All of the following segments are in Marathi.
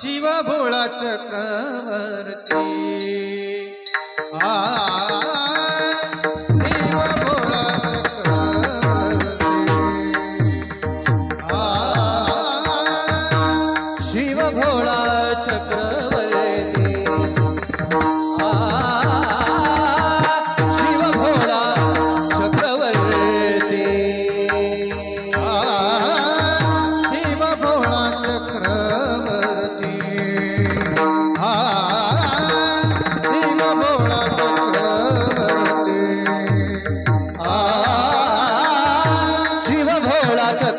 शिव भोळा चक्रवर्ती. आ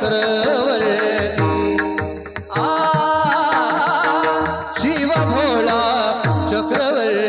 चक्रवर्ती आ, शिव भोला चक्रवर्ती।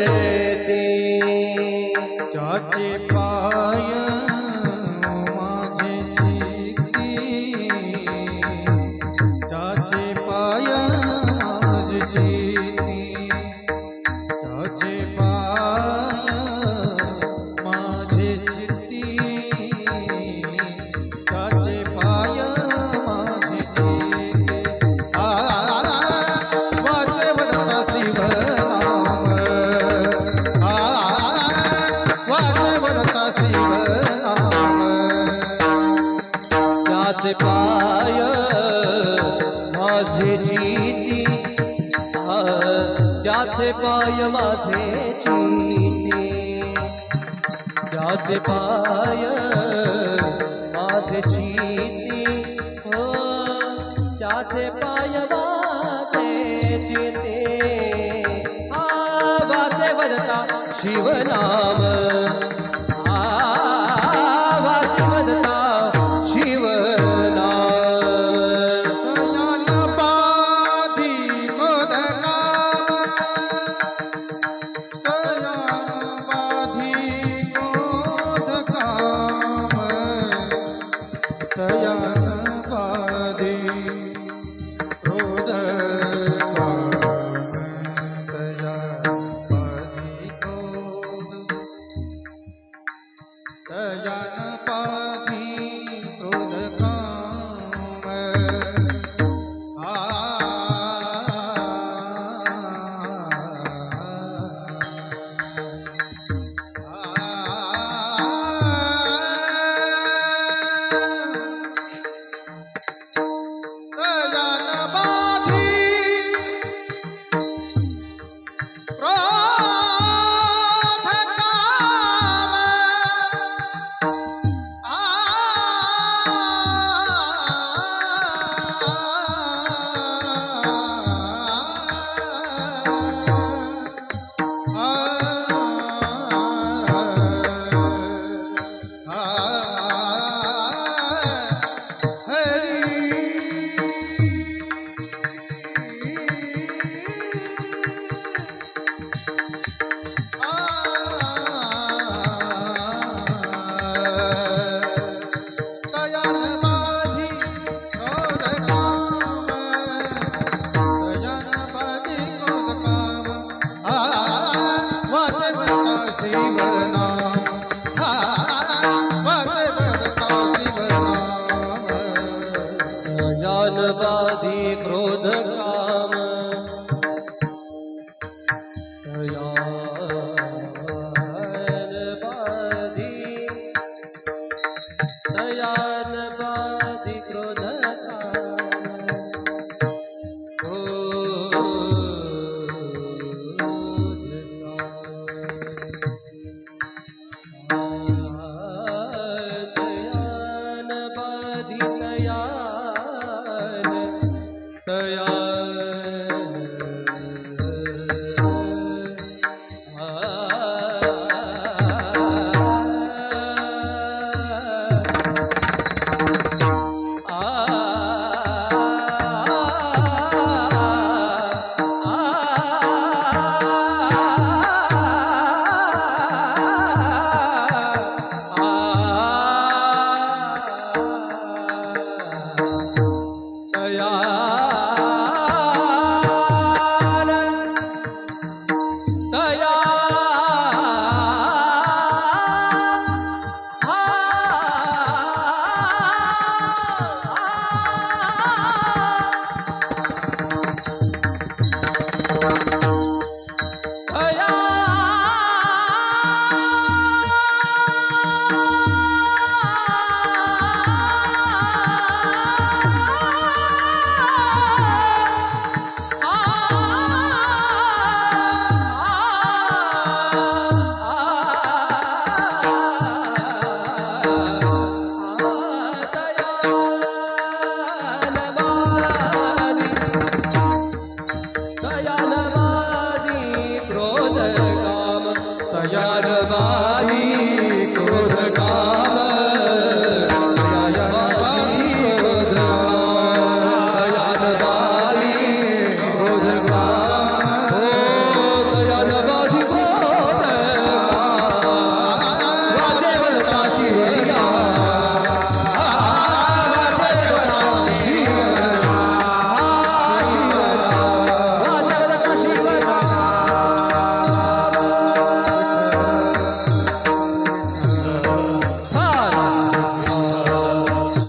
माझे पाय माझे चिती त्याचे पाय माझे चिती. त्याचे पाय माझे चिती हो त्याचे पाय माझे चिते. हा वाचे बजता शिवनाम. जाना બાધી ક્રોધ